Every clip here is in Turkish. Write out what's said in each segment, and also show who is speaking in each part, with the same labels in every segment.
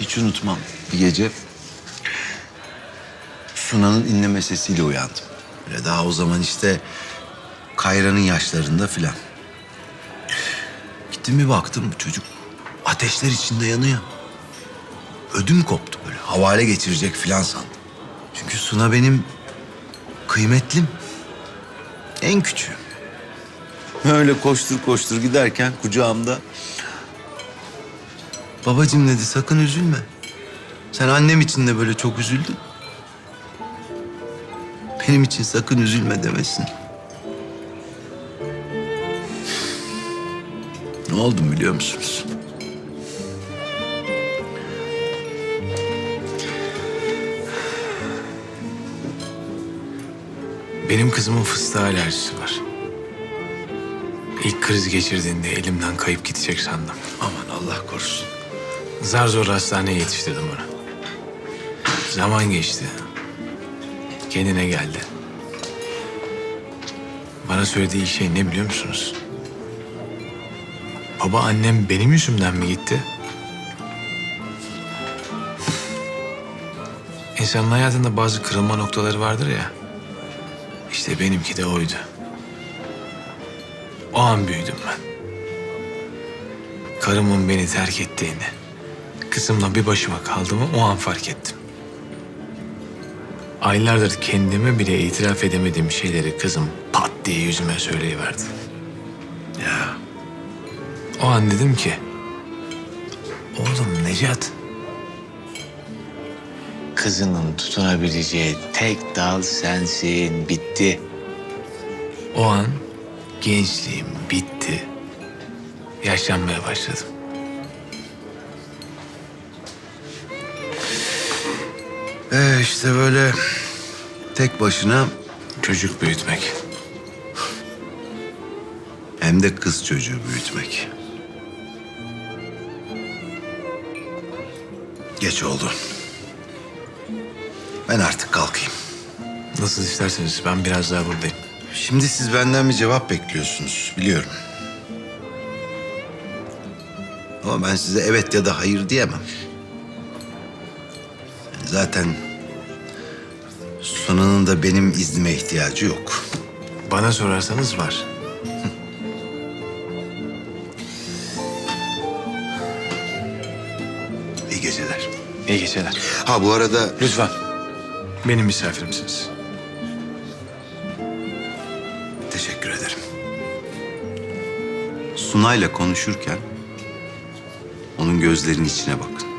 Speaker 1: Hiç unutmam. Bir gece Sunan'ın inleme sesiyle uyandım. Böyle daha o zaman işte Kayra'nın yaşlarında filan. Gittim bir baktım çocuk ateşler içinde yanıyor. Ödüm koptu böyle. Havale geçirecek filan sandım. Çünkü Suna benim kıymetlim. En küçüğüm. Öyle koştur koştur giderken kucağımda Babacığım dedi sakın üzülme. Sen annem için de böyle çok üzüldün. Benim için sakın üzülme demesin. Ne oldum biliyor musunuz?
Speaker 2: Benim kızımın fıstığa alerjisi var. İlk kriz geçirdiğinde elimden kayıp gidecek sandım.
Speaker 1: Aman Allah korusun.
Speaker 2: Zar zor hastaneye yetiştirdim onu. Zaman geçti. Kendine geldi. Bana söylediği şey ne biliyor musunuz? Baba annem benim yüzümden mi gitti? İnsanın hayatında bazı kırılma noktaları vardır ya. İşte benimki de oydu. O an büyüdüm ben. Karımın beni terk ettiğini, kızımla bir başıma kaldığımı o an fark ettim. Aylardır kendime bile itiraf edemediğim şeyleri kızım pat diye yüzüme söyleyiverdi.
Speaker 1: Ya
Speaker 2: O an dedim ki, oğlum Necat, kızının tutunabileceği tek dal sensin, bitti. O an gençliğim bitti. Yaşlanmaya başladım.
Speaker 1: Ee, işte böyle tek başına
Speaker 2: Çocuk büyütmek.
Speaker 1: hem de kız çocuğu büyütmek. Geç oldu. Ben artık kalkayım.
Speaker 2: Nasıl isterseniz ben biraz daha buradayım.
Speaker 1: Şimdi siz benden bir cevap bekliyorsunuz biliyorum. Ama ben size evet ya da hayır diyemem. Zaten Sunan'ın da benim iznime ihtiyacı yok.
Speaker 2: Bana sorarsanız var.
Speaker 1: İyi geceler.
Speaker 2: İyi geceler.
Speaker 1: Ha bu arada
Speaker 2: Lütfen. Benim misafirimsiniz.
Speaker 1: teşekkür ederim. Sunay'la konuşurken onun gözlerinin içine bakın.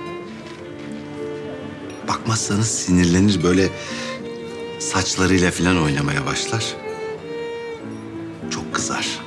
Speaker 1: Bakmazsanız sinirlenir böyle saçlarıyla falan oynamaya başlar. Çok kızar.